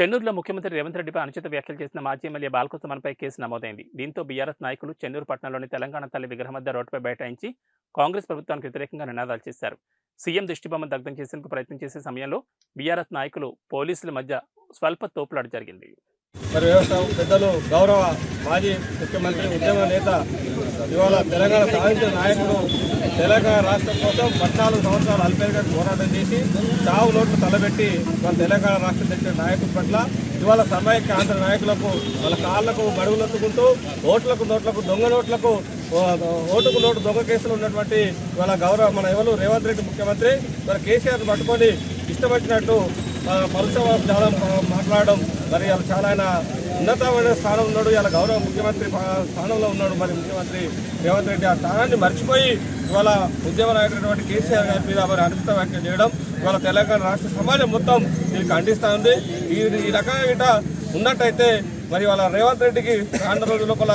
చెన్నూరులో ముఖ్యమంత్రి రేవంత్ రెడ్డిపై అనుచిత వ్యాఖ్యలు చేసిన మాజీ ఎమ్మెల్యే బాలకృష్ణమన్పై కేసు నమోదైంది. దీంతో బీఆర్ఎస్ నాయకులు చెన్నూరు పట్టణంలోని తెలంగాణ తల్లి విగ్రహం వద్ద రోడ్డుపై బైఠాయించి కాంగ్రెస్ ప్రభుత్వానికి వ్యతిరేకంగా నినాదాలు చేశారు. సీఎం దిష్టిబొమ్మను దగ్ధం చేసేందుకు ప్రయత్నం చేసే సమయంలో బీఆర్ఎస్ నాయకులు పోలీసుల మధ్య స్వల్ప తోపులాట జరిగింది. మరి వ్యవస్థ పెద్దలు గౌరవ మాజీ ముఖ్యమంత్రి ఉద్యమ నేత ఇవాళ తెలంగాణ సాధించిన నాయకుడు తెలంగాణ రాష్ట్రం కోసం పద్నాలుగు సంవత్సరాలు అల్పేరుగా పోరాటం చేసి చావు నోట్లు తలబెట్టి వాళ్ళ తెలంగాణ రాష్ట్రం తెచ్చిన నాయకుల పట్ల ఇవాళ సమైక్య ఆంధ్ర నాయకులకు వాళ్ళ కాళ్ళకు గడువులొత్తుకుంటూ ఓట్లకు నోట్లకు దొంగ నోట్లకు ఓటుకు నోటు దొంగ కేసులు ఉన్నటువంటి ఇవాళ గౌరవ మన ఎవరు? రేవంత్ రెడ్డి ముఖ్యమంత్రి. వాళ్ళ కేసీఆర్ పట్టుకొని ఇష్టం వచ్చినట్టు ఆ, జాలం మాట్లాడడం మరి వాళ్ళు చాలా ఆయన ఉన్నతమైన స్థానం ఉన్నాడు. ఇలా గౌరవ ముఖ్యమంత్రి స్థానంలో ఉన్నాడు. మరి ముఖ్యమంత్రి రేవంత్ రెడ్డి ఆ స్థానాన్ని మర్చిపోయి ఇవాళ ఉద్యమ నాయకుడైనటువంటి కేసీఆర్ గారి మీద మరి అనుచిత వ్యాఖ్యలు చేయడం ఇవాళ తెలంగాణ రాష్ట్ర సమాజం మొత్తం దీన్ని ఖండిస్తూ ఉంది. ఈ ఈ రకంగా ఉన్నట్టయితే మరి వాళ్ళ రేవంత్ రెడ్డికి రానున్న రోజు లోపల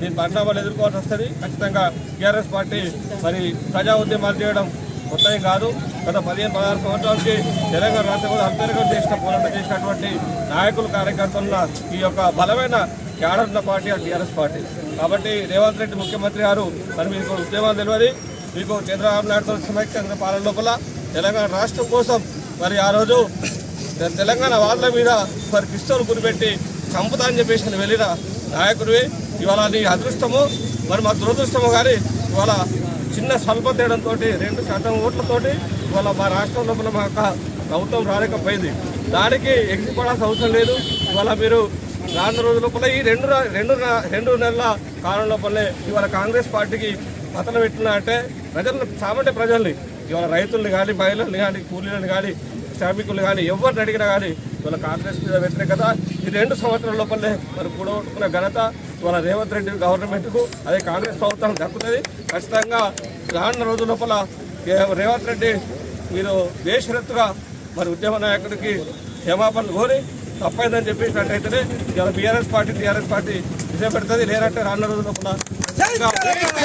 దీని పరిణామాలు ఎదుర్కోవాల్సి వస్తుంది. ఖచ్చితంగా టీఆర్ఎస్ పార్టీ మరి ప్రజా ఉద్యమాలు చేయడం కొత్తవి కాదు. గత పదిహేను పదహారు సంవత్సరాలకి తెలంగాణ రాష్ట్రంలో అంతర్గత చేసిన పోరాటం చేసినటువంటి నాయకులు కార్యకర్తలున్న ఈ యొక్క బలమైన క్యాడర్ ఉన్న పార్టీ టీఆర్ఎస్ పార్టీ. కాబట్టి రేవంత్ రెడ్డి ముఖ్యమంత్రి గారు మరి మీకు ఉద్యమాలు తెలియదు. మీకు చంద్రబాబు నాయుడుతో సమైక్యంగా పాలన లోపల తెలంగాణ రాష్ట్రం కోసం మరి ఆ రోజు తె- తెలంగాణ వాళ్ళ మీద మరి పిస్తోలు గురిపెట్టి చంపుతా అని చెప్పేసి నేను వెళ్ళిన నాయకుడివి. ఇవాళ నీ అదృష్టము మరి మా దురదృష్టము కానీ ఇవాళ చిన్న స్వల్ప తేడంతో రెండు శాతం ఓట్లతోటి వాళ్ళ మా రాష్ట్రం లోపల మా యొక్క ప్రభుత్వం రాలేకపోయింది. దానికి ఎగిసిపడాల్సిన అవసరం లేదు. ఇవాళ మీరు రాను రోజుల లోపల ఈ రెండు రెండు రెండు నెలల కాలం లోపలే ఇవాళ కాంగ్రెస్ పార్టీకి పతనం పెట్టినా అంటే ప్రజలను సామాన్య ప్రజల్ని ఇవాళ రైతుల్ని కానీ మహిళల్ని కానీ కూలీలను కానీ శ్రామికులు కానీ ఎవరిని అడిగినా కానీ ఇవాళ కాంగ్రెస్ మీద వ్యతిరేకత. ఈ రెండు సంవత్సరాల లోపలే మరి కూడగొట్టుకున్న ఘనత ఇవాళ రేవంత్ రెడ్డి గవర్నమెంట్కు అదే కాంగ్రెస్ ప్రభుత్వం దక్కుతుంది. ఖచ్చితంగా రానున్న రోజుల లోపల రేవంత్ రెడ్డి మీరు బేషరత్తుగా మరి ఉద్యమ నాయకుడికి క్షమాపణలు కోరి తప్పైందని చెప్పేసినట్టయితేనే ఇవాళ బీఆర్ఎస్ పార్టీ టీఆర్ఎస్ పార్టీ విజయం పెడుతుంది లేదంటే రానున్న రోజుల లోపల